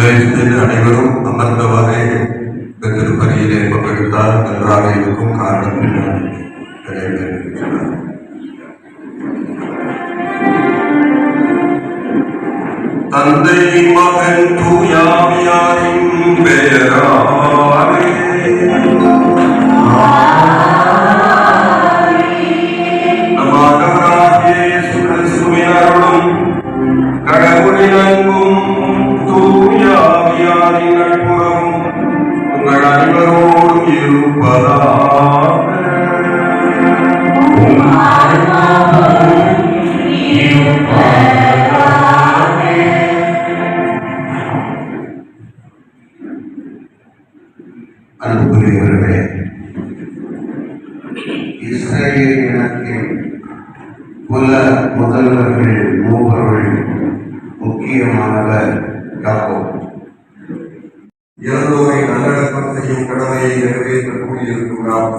தேசத்தில் அனைவரும் அமர்ந்தவாறே இந்த திருப்பதியிலே பங்கெடுத்தால் நன்றாக இருக்கும் காரணம் நிறைவேறுகின்றனர் தந்தை மகன் தூயாவியாரின் பெயரா முதல்வர்கள் மூவர்கள் முக்கியமானவர் யாக்கோப் இறந்தோரை நல்லடக்கம் செய்யும் கடமையை நிறைவேற்ற கூடியிருக்கும் நாம்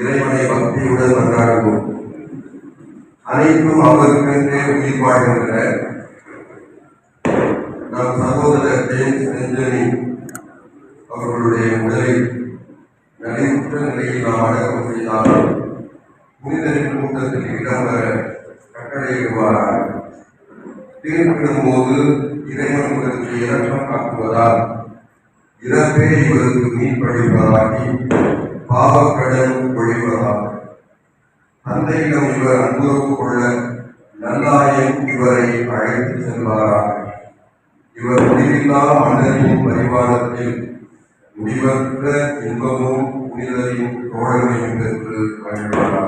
இறைவனை பக்தியுடன் கொண்டாடுவோம். அனைத்தும் அவருக்கென்றே உயிர் வாழ்கின்ற நம் சகோதரர் ஜேம்ஸ் நெஞ்சனி அவர்களுடைய உடலை நலிவுற்ற நிலையில் நாம் அடக்கம் செய்தால் புனிதரின் கூட்டத்தில் இடம்பெற கட்டளையிடுவார் தீர்ப்பிடும் போது இறைவன் உங்களுக்கு இரக்கம் காட்டுவதால் இறப்பே இவருக்கு மீன்பளிப்பதாகி பாவக்கடன் ஒழிவதால் தந்தையிடம் இவர் அன்புறவு கொள்ள நல்லாயம் இவரை அழைத்து செல்வாராக. இவர் முடிவில்லா மன்னரின் பரிவாரத்தில் முடிவற்ற இன்பமும் புனிதரின் தோழமையும் பெற்று வாழ்வாராக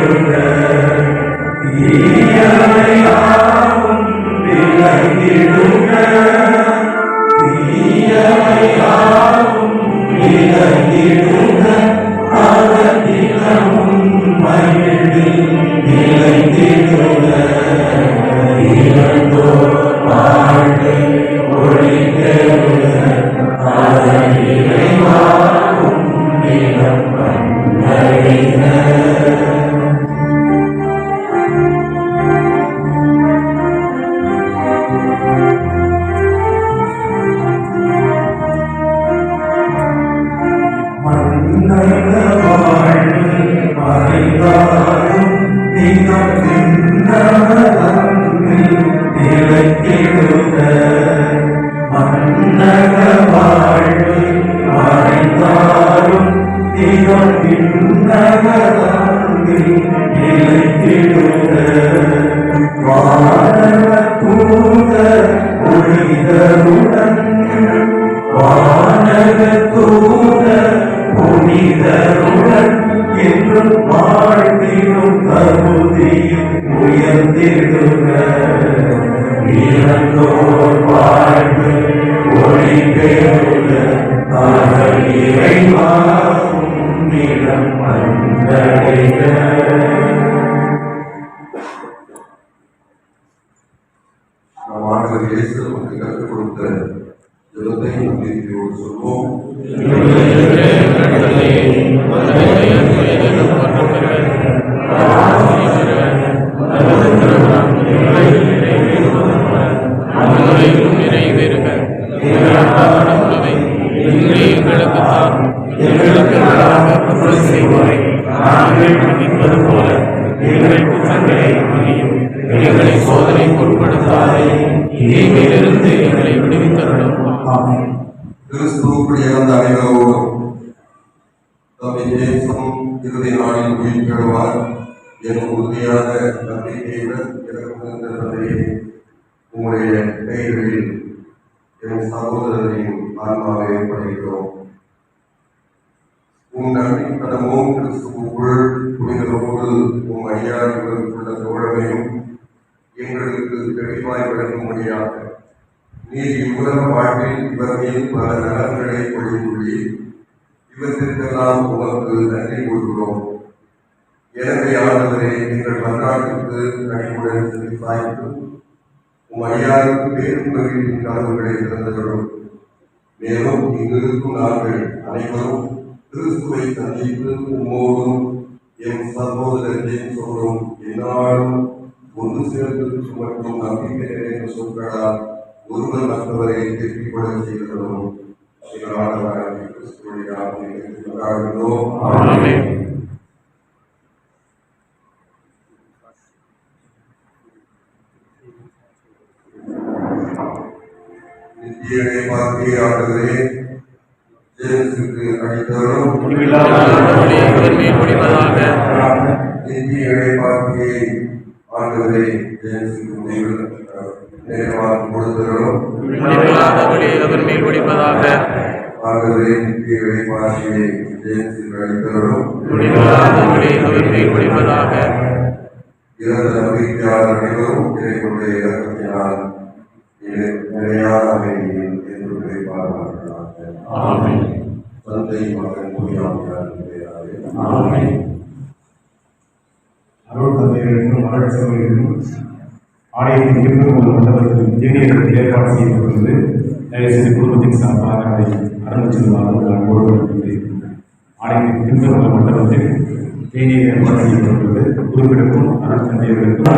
தீமையிலிருந்து எங்களை விடுவித்தருளும் கிறிஸ்துவுக்குள் இறந்த அனைவரோடும் தம்மை இயேசுவும் இறுதி நாளில் உயிர் பெறுவார் நம்பிக்கையுடன் உங்களுடைய கைகளில் என் சகோதரரின் ஆன்மாவை படைக்கிறோம் உன் நம்பிக்கடமும் கிறிஸ்துவுக்குள் புனிதரோடு எங்களுக்கு தெளிவாய் வழங்கும்படியாக நீர் இவ்வுலக வாழ்வில் இவர்களின் பல நலன்களை பொழிந்துள்ளி இவற்றிற்கெல்லாம் உமக்கு நன்றி கூறுகிறோம். எனவே ஆண்டவரே எங்கள் வரலாற்றுக்கு கனிவுடன் செவி சாய்த்து உம் அடியாருக்கு பேரும் மகிழ்ச்சியின் கனவுகளை திறந்தவரும் மேலும் இங்கு இருக்கும் நாங்கள் அனைவரும் கிறிஸ்துவை சந்தித்து உம்மோடும் என் சகோதரத்தையும் ஜேம்ஸோடும் என்னாலும் ஒன்று சேர்ந்து மற்றும் நம்பிக்கை நிறைந்த சொற்களால் ஒருவர் மற்றவரை திருப்பிக் கொள்ள செய்கிறோம். நித்தியனை ஆண்டவரே ஜேம்ஸுக்கு அளித்தவரும் நித்தியனை பார்க்கிய ஆண்டவரே நேரமாக முடிவில்லாதவரே அவர் மேல் முடிப்பதாக ஆகவே பார்க்கிய ஜேம்ஸுக்கு அளித்தவரும் முடிவில்லாதவரே அவர் மேல் முடிப்பதாக இறந்த நம்பிக்கையாளர் அனைவரும் இறைவனுடைய இறக்கத்தினால் நிலை- நிலையான அமைதியில் என்று குறிப்பார்கள் ஆமென். தந்தை மகன் தூயாமையார் பெயராலே. அருள் தந்தையர்களுக்கும் மலர் சகோதரிகளுக்கும் ஆலயத்தின் இருக்கும் ஒரு மண்டபத்தில் தேநீர்கள் ஏற்பாடு செய்யப்பட்டுள்ளது. தயவுசெய்து குடும்பத்தின் சார்பாக அதை அறந்து நான் அன்போடு ஆலயத்தின் ஆலயத்தின் ஒரு மண்டபத்தில் தேநீர் ஏற்பாடு செய்யப்பட்டுள்ளது. குறிப்பிடக்கும் அருள் தந்தையர்களுக்கும்